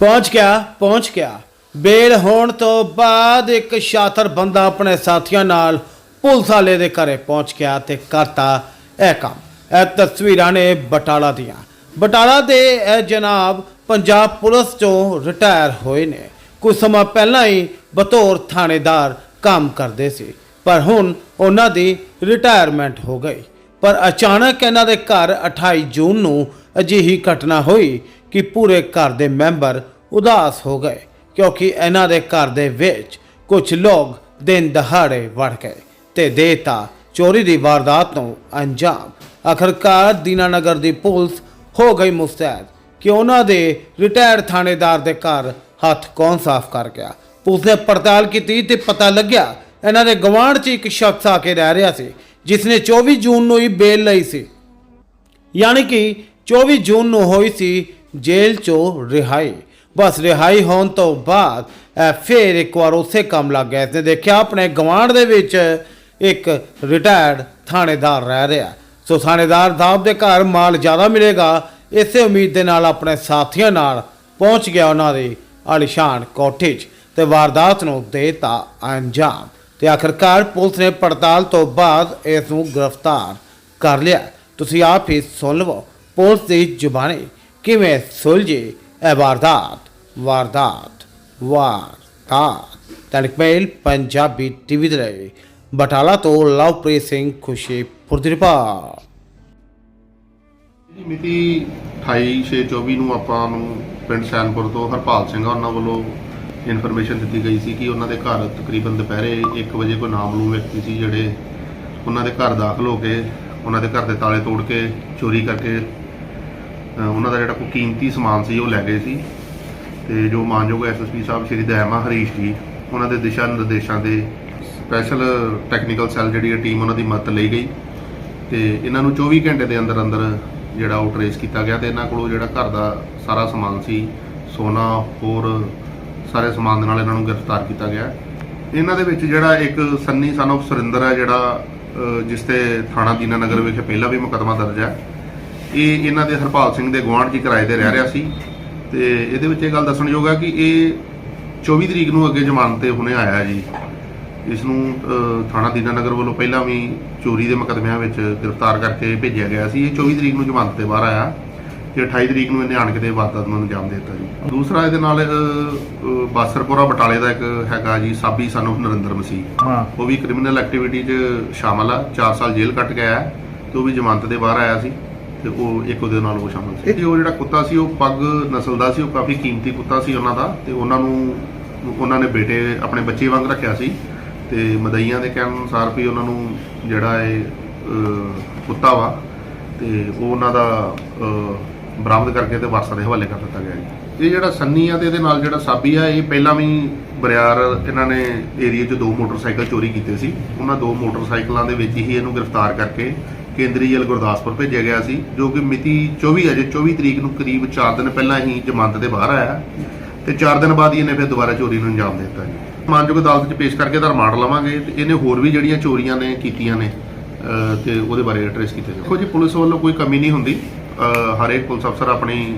ਪਹੁੰਚ ਗਿਆ ਪਹੁੰਚ ਗਿਆ। ਬੇਲ ਹੋਣ ਤੋਂ ਬਾਅਦ ਇੱਕ ਸ਼ਾਤਰ ਬੰਦਾ ਆਪਣੇ ਸਾਥੀਆਂ ਨਾਲ ਪੁਲਿਸ ਵਾਲੇ ਦੇ ਘਰੇ ਪਹੁੰਚ ਗਿਆ ਤੇ ਕਰਤਾ ਇਹ ਕੰਮ। ਇਹ ਤਸਵੀਰਾਂ ਨੇ ਬਟਾਲਾ ਦੀਆਂ। ਬਟਾਲਾ ਦੇ ਇਹ ਜਨਾਬ ਪੰਜਾਬ ਪੁਲਿਸ ਤੋਂ ਰਿਟਾਇਰ ਹੋਏ ਨੇ। ਕੁਝ ਸਮਾਂ ਪਹਿਲਾਂ ਹੀ ਬਤੌਰ ਥਾਣੇਦਾਰ ਕੰਮ ਕਰਦੇ ਸੀ, ਪਰ ਹੁਣ ਉਹਨਾਂ ਦੀ ਰਿਟਾਇਰਮੈਂਟ ਹੋ ਗਈ। ਪਰ ਅਚਾਨਕ ਇਹਨਾਂ ਦੇ ਘਰ 28 ਜੂਨ ਨੂੰ ਅਜਿਹੀ ਘਟਨਾ ਹੋਈ ਕਿ ਪੂਰੇ ਘਰ ਦੇ ਮੈਂਬਰ ਉਦਾਸ ਹੋ ਗਏ, ਕਿਉਂਕਿ ਇਹਨਾਂ ਦੇ ਘਰ ਦੇ ਵਿੱਚ ਕੁਝ ਲੋਕ ਦਿਨ ਦਹਾੜੇ ਵੜ ਗਏ ਤੇ ਦੇਤਾ ਚੋਰੀ ਦੀ ਵਾਰਦਾਤ ਨੂੰ ਅੰਜਾਮ। ਆਖਰਕਾਰ ਦੀਨਾਨਗਰ ਦੀ ਪੁਲਿਸ ਹੋ ਗਈ ਮੁਸਤੈਦ, ਕਿ ਉਹਨਾਂ ਦੇ ਰਿਟਾਇਰਡ ਥਾਣੇਦਾਰ ਦੇ ਘਰ ਹੱਥ ਕੌਣ ਸਾਫ਼ ਕਰ ਗਿਆ? ਪੁਲਿਸ ਨੇ ਪੜਤਾਲ ਕੀਤੀ ਤੇ ਪਤਾ ਲੱਗਿਆ ਇਹਨਾਂ ਦੇ ਗਵਾਂਢ 'ਚ ਇੱਕ ਸ਼ਖਸ ਆ ਕੇ ਰਹਿ ਰਿਹਾ ਸੀ, ਜਿਸ ਨੇ 24 ਜੂਨ ਨੂੰ ਹੀ ਬੇਲ ਲਈ ਸੀ। ਯਾਨੀ ਕਿ 24 ਜੂਨ ਨੂੰ ਹੋਈ ਸੀ ਜੇਲ੍ਹ ਚੋਂ ਰਿਹਾਈ। ਬਸ ਰਿਹਾਈ ਹੋਣ ਤੋਂ ਬਾਅਦ, ਇਹ ਫੇਰ ਇੱਕ ਵਾਰ ਉਸੇ ਕੰਮ ਲੱਗ ਗਿਆ। ਇਸਨੇ ਦੇਖਿਆ ਆਪਣੇ ਗਵਾਂਢ ਦੇ ਵਿੱਚ ਇੱਕ ਰਿਟਾਇਰਡ ਥਾਣੇਦਾਰ ਰਹਿ ਰਿਹਾ। ਸੋ ਥਾਣੇਦਾਰ ਸਾਹਿਬ ਦੇ ਘਰ ਮਾਲ ਜ਼ਿਆਦਾ ਮਿਲੇਗਾ। ਇਸੇ ਉਮੀਦ ਦੇ ਨਾਲ ਆਪਣੇ ਸਾਥੀਆਂ ਨਾਲ ਪਹੁੰਚ ਗਿਆ ਉਹਨਾਂ ਦੀ ਆਲੀਸ਼ਾਨ ਕੋਠੀ 'ਚ ਤੇ ਵਾਰਦਾਤ ਨੂੰ ਦੇਤਾ ਅੰਜਾਮ। ਤੇ ਆਖਰਕਾਰ ਪੁਲਿਸ ਨੇ ਪੜਤਾਲ ਤੋਂ ਬਾਅਦ ਇਸ ਨੂੰ ਗ੍ਰਿਫਤਾਰ ਕਰ ਲਿਆ। ਤੁਸੀਂ ਆਪ ਹੀ ਸੁਣ ਲਵੋ, ਪੁਲਿਸ ਦੀ ਜ਼ੁਬਾਨੀ ਕਿਵੇਂ ਸੁਲਝੀ ਇਹ ਵਾਰਦਾਤ? ਵਾਰਦਾਤ ਵਾਰਦਾਤ। ਤਨਕਮੇਲ ਪੰਜਾਬੀ ਟੀਵੀ ਦੇ ਲਈ। ਬਟਾਲਾ ਤੋਂ ਲਵਪ੍ਰੀਤ ਸਿੰਘ ਖੁਸ਼ੀਪੁਰ ਦੀ ਰਿਪੋਰਟ। ਜੀ ਮਿਤੀ 28/6/24 ਨੂੰ ਆਪਾਂ ਨੂੰ ਪਿੰਡ ਸੈਨਪੁਰ ਤੋਂ ਹਰਪਾਲ ਸਿੰਘ ਉਹਨਾਂ ਵੱਲੋਂ ਇਨਫੋਰਮੇਸ਼ਨ ਦਿੱਤੀ ਗਈ ਸੀ ਕਿ ਉਹਨਾਂ ਦੇ ਘਰ ਤਕਰੀਬਨ ਦੁਪਹਿਰੇ 1 ਵਜੇ ਕੋਈ ਨਾਮਲੂਮ ਵਿਅਕਤੀ ਸੀ ਜਿਹੜੇ ਉਹਨਾਂ ਦੇ ਘਰ ਦਾਖਲ ਹੋ ਕੇ, ਉਹਨਾਂ ਦੇ ਘਰ ਦੇ ਤਾਲੇ ਤੋੜ ਕੇ ਚੋਰੀ ਕਰਕੇ ਉਹਨਾਂ ਦਾ ਜਿਹੜਾ ਕੋਈ ਕੀਮਤੀ ਸਮਾਨ ਸੀ ਉਹ ਲੈ ਗਏ ਸੀ। ਤੇ ਜੋ ਮਾਨਯੋਗ ਐਸਐਸਪੀ ਸਾਹਿਬ ਸ਼੍ਰੀ ਦਇਮਾ ਹਰੀਸ਼ ਜੀ, ਉਹਨਾਂ ਦੇ ਦਿਸ਼ਾ ਨਿਰਦੇਸ਼ਾਂ ਦੇ ਸਪੈਸ਼ਲ ਟੈਕਨੀਕਲ ਸੈੱਲ ਜਿਹੜੀ ਹੈ ਟੀਮ ਉਹਨਾਂ ਦੀ ਮਦਦ ਲਈ ਗਈ। ਤੇ ਇਹਨਾਂ ਨੂੰ 24 ਘੰਟੇ ਦੇ ਅੰਦਰ ਅੰਦਰ ਜਿਹੜਾ ਉਹ ਟਰੇਸ ਕੀਤਾ ਗਿਆ ਤੇ ਇਹਨਾਂ ਕੋਲੋਂ ਜਿਹੜਾ ਘਰ ਦਾ ਸਾਰਾ ਸਮਾਨ ਸੀ, ਸੋਨਾ, ਹੋਰ ਸਾਰੇ ਸਮਾਨ ਦੇ ਨਾਲ ਇਹਨਾਂ ਨੂੰ ਗ੍ਰਿਫਤਾਰ ਕੀਤਾ ਗਿਆ। ਇਹਨਾਂ ਦੇ ਵਿੱਚ ਜਿਹੜਾ ਇੱਕ ਸੰਨੀ ਸਨ of ਸੁਰਿੰਦਰ ਹੈ ਜਿਹੜਾ ਜਿਸ ਤੇ ਥਾਣਾ ਦੀਨਾ ਨਗਰ ਵਿਖੇ ਪਹਿਲਾਂ ਵੀ ਮੁਕੱਦਮਾ ਦਰਜ ਹੈ। ਇਹ ਇਹਨਾਂ ਦੇ ਹਰਪਾਲ ਸਿੰਘ ਦੇ ਗੁਆਂਢ 'ਚ ਹੀ ਕਿਰਾਏ ਤੇ ਰਹਿ ਰਿਹਾ ਸੀ ਤੇ ਇਹਦੇ ਵਿੱਚ ਇਹ ਗੱਲ ਦੱਸਣਯੋਗ ਹੈ ਕਿ ਇਹ 24 ਤਰੀਕ ਨੂੰ ਅੱਗੇ ਜ਼ਮਾਨਤ ਤੇ ਹੁਣੇ ਆਇਆ ਜੀ। ਇਸ ਨੂੰ ਥਾਣਾ ਦੀਨਾਨਗਰ ਵੱਲੋਂ ਪਹਿਲਾਂ ਵੀ ਚੋਰੀ ਦੇ ਮੁਕੱਦਮਿਆਂ ਵਿੱਚ ਗ੍ਰਿਫਤਾਰ ਕਰਕੇ ਭੇਜਿਆ ਗਿਆ ਸੀ। ਇਹ 24 ਤਰੀਕ ਨੂੰ ਜ਼ਮਾਨਤ ਤੇ ਬਾਹਰ ਆਇਆ ਤੇ 28 ਤਰੀਕ ਨੂੰ ਇਹਨੇ ਆਣ ਕੇ ਤੇ ਵਾਰਦਾਤ ਨੂੰ ਅੰਜਾਮ ਦਿੱਤਾ ਜੀ। ਦੂਸਰਾ ਇਹਦੇ ਨਾਲ ਬਾਸਰਪੁਰਾ ਬਟਾਲੇ ਦਾ ਇੱਕ ਹੈਗਾ ਜੀ ਸਾਬੀ ਸਾਨੂੰ ਨਰਿੰਦਰ ਮਸੀਹ। ਉਹ ਵੀ ਕ੍ਰਿਮੀਨਲ ਐਕਟੀਵਿਟੀ 'ਚ ਸ਼ਾਮਲ ਆ 4 ਸਾਲ ਜੇਲ੍ਹ ਕੱਟ ਆਇਆ ਤੇ ਉਹ ਵੀ ਜ਼ਮਾਨਤ ਦੇ ਬਾਹਰ ਆਇਆ ਸੀ। ਤੇ ਉਹ ਇੱਕ ਉਹਦੇ ਨਾਲ ਉਹ ਸ਼ਾਮਲ ਸੀ। ਤੇ ਉਹ ਜਿਹੜਾ ਕੁੱਤਾ ਸੀ, ਉਹ ਪੱਗ ਨਸਲ ਦਾ ਸੀ, ਉਹ ਕਾਫੀ ਕੀਮਤੀ ਕੁੱਤਾ ਸੀ ਉਹਨਾਂ ਦਾ ਤੇ ਉਹਨਾਂ ਨੂੰ, ਉਹਨਾਂ ਨੇ ਬੇਟੇ ਆਪਣੇ ਬੱਚੇ ਵਾਂਗ ਰੱਖਿਆ ਸੀ ਤੇ ਮਦਈਆਂ ਦੇ ਕਹਿਣ ਅਨੁਸਾਰ ਵੀ ਉਹਨਾਂ ਨੂੰ ਜਿਹੜਾ ਇਹ ਕੁੱਤਾ ਵਾ ਤੇ ਉਹ ਉਹਨਾਂ ਦਾ ਬਰਾਮਦ ਕਰਕੇ ਤੇ ਵਾਰਸਾਂ ਦੇ ਹਵਾਲੇ ਕਰ ਦਿੱਤਾ ਗਿਆ ਜੀ। ਇਹ ਜਿਹੜਾ ਸੰਨੀ ਆ ਤੇ ਇਹਦੇ ਨਾਲ ਜਿਹੜਾ ਸਾਬੀ ਆ, ਇਹ ਪਹਿਲਾਂ ਵੀ ਬਰਿਆਰ ਇਹਨਾਂ ਨੇ ਏਰੀਆ 'ਚ ਦੋ ਮੋਟਰਸਾਈਕਲ ਚੋਰੀ ਕੀਤੇ ਸੀ। ਉਹਨਾਂ ਦੋ ਮੋਟਰਸਾਈਕਲਾਂ ਦੇ ਵਿੱਚ ਹੀ ਇਹਨੂੰ ਗ੍ਰਿਫਤਾਰ ਕਰਕੇ ਕੇਂਦਰੀ ਜੇਲ੍ਹ ਗੁਰਦਾਸਪੁਰ ਭੇਜਿਆ ਗਿਆ ਸੀ ਜੋ ਕਿ ਮਿਤੀ 24 ਅਜੇ 24 ਤਰੀਕ ਨੂੰ ਕਰੀਬ 4 ਦਿਨ ਪਹਿਲਾਂ ਹੀ ਜ਼ਮਾਨਤ ਦੇ ਬਾਹਰ ਆਇਆ ਤੇ 4 ਦਿਨ ਬਾਅਦ ਹੀ ਇਹਨੇ ਫਿਰ ਦੁਬਾਰਾ ਚੋਰੀ ਨੂੰ ਅੰਜਾਮ ਦਿੱਤਾ ਜੀ। ਮਾਨਯੋਗ ਅਦਾਲਤ 'ਚ ਪੇਸ਼ ਕਰਕੇ ਇਹਦਾ ਰਿਮਾਂਡ ਲਵਾਂਗੇ ਤੇ ਇਹਨੇ ਹੋਰ ਵੀ ਜਿਹੜੀਆਂ ਚੋਰੀਆਂ ਨੇ ਕੀਤੀਆਂ ਨੇ ਅਹ, ਤੇ ਉਹਦੇ ਬਾਰੇ ਟ੍ਰੇਸ ਕੀਤੇ ਜਾਵੇ ਦੇਖੋ ਜੀ ਪੁਲਿਸ ਵੱਲੋਂ ਕੋਈ ਕਮੀ ਨਹੀਂ ਹੁੰਦੀ। ਹਰੇਕ ਪੁਲਿਸ ਅਫਸਰ ਆਪਣੀ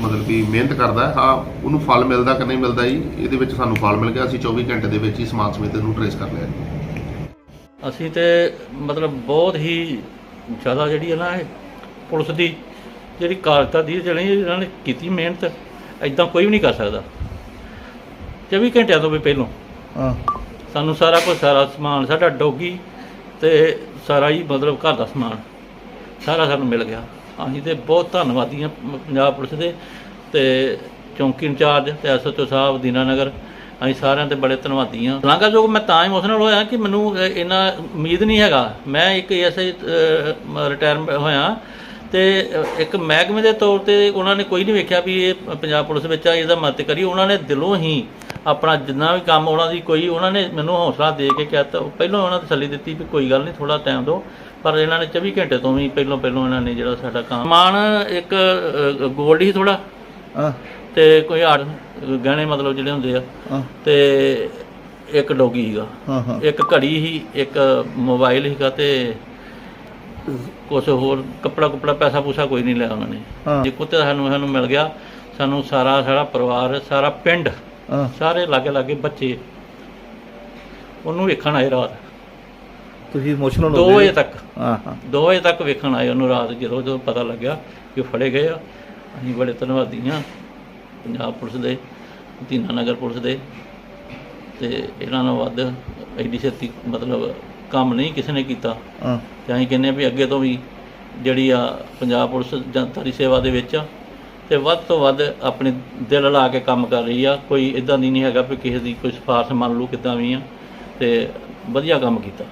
ਮਤਲਬ ਕਿ ਮਿਹਨਤ ਕਰਦਾ ਹਾਂ। ਉਹਨੂੰ ਫਲ ਮਿਲਦਾ ਕਿ ਨਹੀਂ ਮਿਲਦਾ ਜੀ ਇਹਦੇ ਵਿੱਚ ਸਾਨੂੰ ਫਲ ਮਿਲ ਗਿਆ। ਅਸੀਂ 24 ਘੰਟੇ ਦੇ ਵਿੱਚ ਹੀ ਸਮਾਨ ਸਮੇਤ ਨੂੰ ਟ੍ਰੇਸ ਕਰ ਲਿਆ ਅਸੀਂ ਤੇ ਮਤਲਬ ਬਹੁਤ ਹੀ ਜ਼ਿਆਦਾ ਜਿਹੜੀ ਹੈ ਨਾ ਇਹ ਪੁਲਿਸ ਦੀ ਜਿਹੜੀ ਕਾਰਜਤਾ ਦੀ ਜਿਹੜੀ ਇਹਨਾਂ ਨੇ ਕੀਤੀ ਮਿਹਨਤ ਐਦਾਂ ਕੋਈ ਵੀ ਨਹੀਂ ਕਰ ਸਕਦਾ। 24 ਘੰਟਿਆਂ ਤੋਂ ਵੀ ਪਹਿਲਾਂ। ਹਾਂ। ਸਾਨੂੰ ਸਾਰਾ ਕੁਝ ਸਾਰਾ ਸਮਾਨ ਸਾਡਾ ਡੋਗੀ ਤੇ ਸਾਰਾ ਹੀ ਮਤਲਬ ਘਰ ਦਾ ਸਮਾਨ ਸਾਰਾ ਸਾਨੂੰ ਮਿਲ ਗਿਆ। ਅਸੀਂ ਤੇ ਬਹੁਤ ਧੰਨਵਾਦੀ ਹਾਂ ਪੰਜਾਬ ਪੁਲਿਸ ਦੇ ਤੇ ਚੌਂਕੀ ਇੰਚਾਰਜ ਤੇ ਐਸਓਚਓ ਸਾਹਿਬ ਦੀਨਾਨਗਰ ਅਸੀਂ ਸਾਰਿਆਂ ਤੇ ਬੜੇ ਧੰਨਵਾਦੀ ਹਾਂ। ਸ਼ਲਾਘਾਯੋਗ ਮੈਂ ਤਾਂ ਇਮੋਸ਼ਨਲ ਹੋਇਆ ਕਿ ਮੈਨੂੰ ਇਹ- ਇੰਨਾ ਉਮੀਦ ਨਹੀਂ ਹੈਗਾ। ਮੈਂ ਇੱਕ ਐਸਆਈ ਰਿਟਾਇਰ ਹੋਇਆ ਤੇ ਇੱਕ ਮਹਿਕਮੇ ਦੇ ਤੌਰ ਤੇ ਉਹਨਾਂ ਨੇ ਕੋਈ ਨਹੀਂ ਵੇਖਿਆ ਵੀ ਇਹ ਪੰਜਾਬ ਪੁਲਿਸ ਵਿੱਚ ਆ, ਇਹਦਾ ਮਦਦ ਕਰੀ ਉਹਨਾਂ ਨੇ ਦਿਲੋਂ ਹੀ ਆਪਣਾ ਜਿੰਨਾ ਵੀ ਕੰਮ ਉਹਨਾਂ ਦੀ ਕੋਈ, ਉਹਨਾਂ ਨੇ ਮੈਨੂੰ ਹੌਸਲਾ ਦੇ ਕੇ ਕਿਹਾ ਤਾਂ ਪਹਿਲਾਂ ਉਹਨਾਂ ਨੇ ਤਸੱਲੀ ਦਿੱਤੀ ਵੀ ਕੋਈ ਗੱਲ ਨਹੀਂ ਥੋੜਾ ਟਾਈਮ ਦਿਓ। ਪਰ ਇਹਨਾਂ ਨੇ 24 ਘੰਟੇ ਤੋਂ ਵੀ ਪਹਿਲਾਂ ਪਹਿਲਾਂ ਇਹਨਾਂ ਨੇ ਜਿਹੜਾ ਸਾਡਾ ਕੰਮ ਸਮਾਨ ਇੱਕ ਗੋਲਡ ਹੀ ਥੋੜਾ ਤੇ ਕੋਈ ਆੜ ਗਹਿਣੇ ਮਤਲਬ ਜਿਹੜੇ ਹੁੰਦੇ ਆ ਹਾਂ। ਤੇ ਇੱਕ ਡੋਗੀ ਸੀਗਾ। ਹਾਂ ਹਾਂ। ਇੱਕ ਘੜੀ ਸੀ ਇੱਕ ਮੋਬਾਈਲ ਸੀਗਾ ਤੇ ਕੁਝ ਹੋਰ ਕੱਪੜਾ ਕੁਪੜਾ ਪੈਸਾ ਪੂਸਾ ਕੋਈ ਨਹੀਂ ਲਿਆ ਉਹਨਾਂ ਨੇ। ਹਾਂ। ਜੇ ਕੁੱਤੇ ਸਾਨੂੰ ਸਾਨੂੰ ਮਿਲ ਗਿਆ ਸਾਨੂੰ ਸਾਰਾ ਸਾਰਾ ਪਰਿਵਾਰ ਸਾਰਾ ਪਿੰਡ ਹਾਂ। ਸਾਰੇ ਲਾਗੇ ਲਾਗੇ ਬੱਚੇ ਉਹਨੂੰ ਵੇਖਣ ਆਏ ਰਾਤ। ਤੁਸੀਂ ਇਮੋਸ਼ਨਲ 2 ਵਜੇ ਤੱਕ। ਹਾਂ ਹਾਂ। 2 ਵਜੇ ਤੱਕ ਵੇਖਣ ਆਏ ਉਹਨੂੰ ਰਾਤ ਜਦੋਂ ਜਦੋਂ ਪਤਾ ਲੱਗਿਆ ਕਿ ਫੜੇ ਗਏ ਆ। ਅਸੀਂ ਬੜੇ ਧੰਨਵਾਦੀ ਹਾਂ। ਪੰਜਾਬ ਪੁਲਿਸ ਦੇ ਦੀਨਾ ਨਗਰ ਪੁਲਿਸ ਦੇ ਤੇ ਇਹਨਾਂ ਨਾਲ ਵੱਧ ਐਡੀ ਛੇਤੀ ਮਤਲਬ ਕੰਮ ਨਹੀਂ ਕਿਸੇ ਨੇ ਕੀਤਾ। ਹਾਂ। ਤੇ ਅਸੀਂ ਕਹਿੰਦੇ ਹਾਂ ਵੀ ਅੱਗੇ ਤੋਂ ਵੀ ਜਿਹੜੀ ਆ ਪੰਜਾਬ ਪੁਲਿਸ ਜਨਤਾ ਦੀ ਸੇਵਾ ਦੇ ਵਿੱਚ ਆ ਤੇ ਵੱਧ ਤੋਂ ਵੱਧ ਆਪਣੇ ਦਿਲ ਲਾ ਕੇ ਕੰਮ ਕਰ ਰਹੀ ਆ। ਕੋਈ ਇਦਾਂ ਦੀ ਨਹੀਂ ਹੈਗਾ ਵੀ ਕਿਸੇ ਦੀ ਕੋਈ ਸਿਫਾਰਿਸ਼ ਮੰਨ ਲਓ ਕਿੱਦਾਂ ਵੀ ਆ ਤੇ ਵਧੀਆ ਕੰਮ ਕੀਤਾ।